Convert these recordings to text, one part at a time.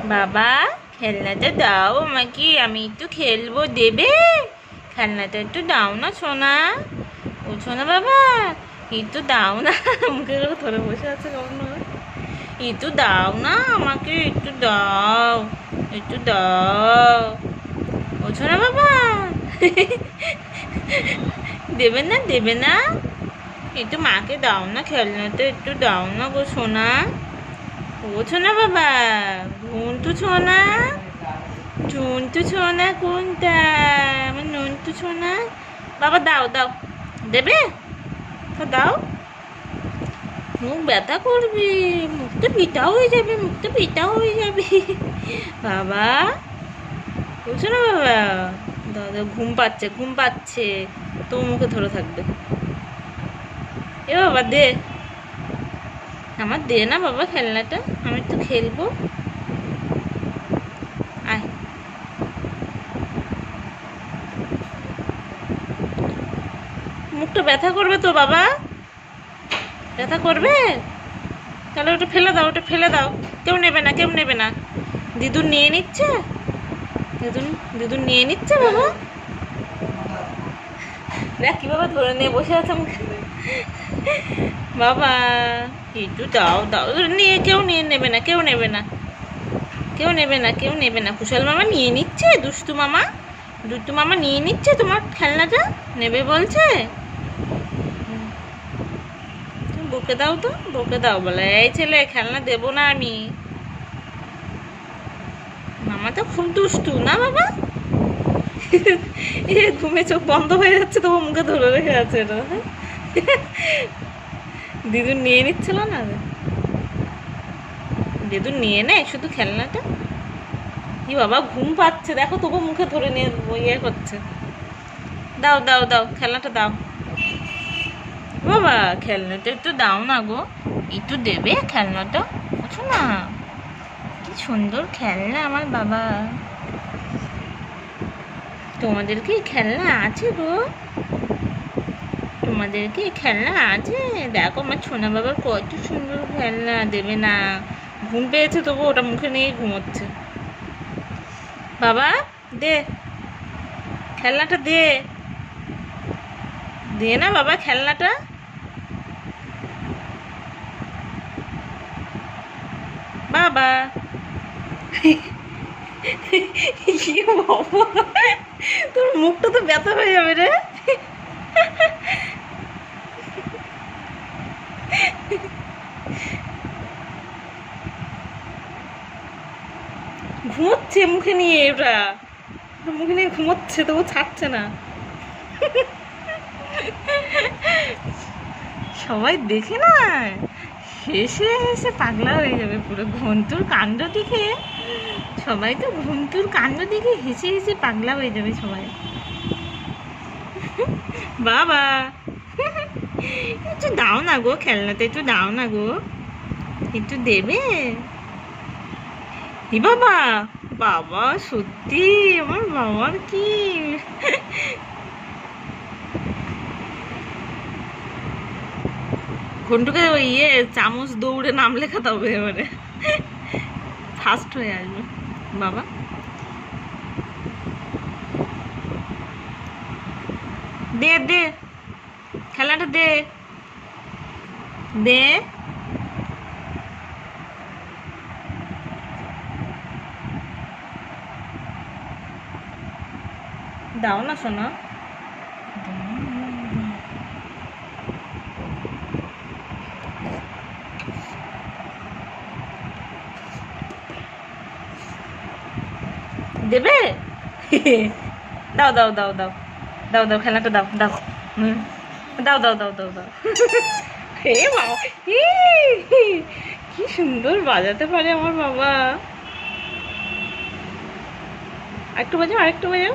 বাবা, খেলনাটা দাও, আমাকে, আমি একটু খেলব, দেবে? খেলনাটা একটু দাও না, সোনা। ও সোনা বাবা একটু দাও না মুখে ধরে বসে আছে কখন একটু দাও না, আমাকে একটু দাও একটু দাও। ও সোনা বাবা, দেবে না দেবে না। একটু মাকে দাও না, খেলনাটা একটু দাও না গো, সোনা। ও সোনা বাবা ঝুন্টু সোনা ঝুন্টু সোনা কোনটা? আমার নন্টু সোনা বাবা, দাও দাও। দেবে? তো দাও। মুখ ব্যথা করবে মুখটা পিঠা হয়ে যাবে মুখটা পিঠা হয়ে যাবে। বাবা বলছো না বাবা? দাদা ঘুম পাচ্ছে ঘুম পাচ্ছে। তো মুখে ধরে থাকবে। এ বাবা, দে। আমার দে না বাবা খেলনাটা, আমি একটু খেলব। আয়। মুখটা ব্যথা করবে তো বাবা। ব্যথা করবে? তাহলে ওটা ফেলে দাও, ওটা ফেলে দাও। কেউ নেবে না, কেউ নেবে না। দিদুন নিয়ে নিচ্ছে? দিদুন দিদুন নিয়ে নিচ্ছে বাবা? দেখ কীভাবে ধরে নিয়ে বসে আছে বাবা। একটু দাও দাও নিয়ে কেউ নিয়ে নেবে না কেউ নেবে না কেউ নেবে না কেউ নেবে না কুশল মামা নিয়ে নিচ্ছে দুষ্টু মামা দুষ্টু মামা নিয়ে নিচ্ছে তোমার খেলনাটা নেবে বলছে বকে দাও তো বকে দাও বলে এই ছেলে খেলনা দেবো না আমি মামা তো খুব দুষ্টু না বাবা ঘুমে চোখ বন্ধ হয়ে যাচ্ছে, তবু মুখে ধরে রেখে আছে এটা। দিদুন নিয়ে নিচ্ছিল না? দিদুন নিয়ে নেয় শুধু খেলনাটা? কি বাবা, ঘুম পাচ্ছে। দেখো, তবু মুখে ধরে নিয়ে ইয়ে করছে। দাও দাও দাও, খেলনাটা দাও। বাবা, খেলনাটা একটু দাও না গো। একটু দেবে খেলনাটা? বুঝছ না। কি সুন্দর খেলনা আমার বাবা। তোমাদের কি খেলনা আছে গো? তোমাদের কি খেলনা আছে। দেখো আমার ছোনা বাবার কত সুন্দর খেলনা, দেবে না। ঘুম পেয়েছে তবু ওটা মুখে নিয়ে ঘুমোচ্ছে। বাবা, দে। খেলনাটা দে। দে না বাবা খেলনাটা। বাবা। কি বাবা তোর মুখটা তো ব্যথা হয়ে যাবে রে। ঘুমোচ্ছে মুখে নিয়ে ওটা মুখে নিয়ে ঘুমোচ্ছে, তবু ছাড়ছে না। সবাই দেখে না হেসে হেসে পাগলা হয়ে যাবে পুরো ঘন্টুর কাণ্ড দেখে। সবাই তো ঘুমতুর কাণ্ড দেখে হেসে হেসে পাগলা হয়ে যাবে সবাই। বাবা, একটু দাও না গো খেলনাতে, একটু দাও না গো। একটু দেবে? ই বাবা? বাবা, সত্যি? আমার বাবার কি? ঘন্টুকে ওই ইয়ে চামচ দৌড়ে নাম লেখাতে হবে এবারে। ফার্স্ট হয়ে আসবে। বাবা? দে দে। খেলাটা দে। দে। দাও না শোনা দেবে? দাও দাও দাও দাও। দাও দাও, খেলাটা দাও দাও। দাও দাও দাও দাও দাও। হে বাবা কি সুন্দর বাজাতে পারে আমার বাবা। আরেকটু বাজাও আরেকটু বাজাও।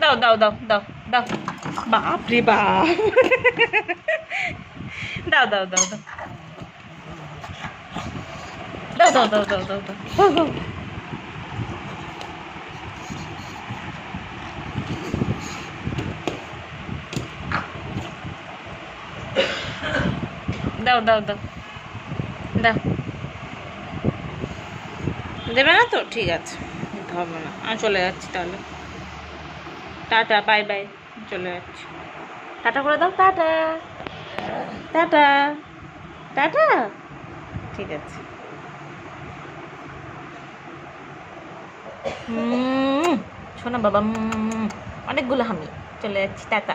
দাও দাও দাও দাও দাও বাপ রে বাপ দাও দাও দাও দাও দাও দাও দাও দাও দাও দাও দাও দাও দাও দাও দেবে না তো ঠিক আছে হবে না আমি চলে যাচ্ছি তাহলে টাটা, বাই বাই, চলে যাচ্ছি। টাটা করে দাও, টাটা। টাটা। টাটা? ঠিক আছে। হুম শোনা বাবা অনেকগুলো আমি চলে যাচ্ছি, টাটা।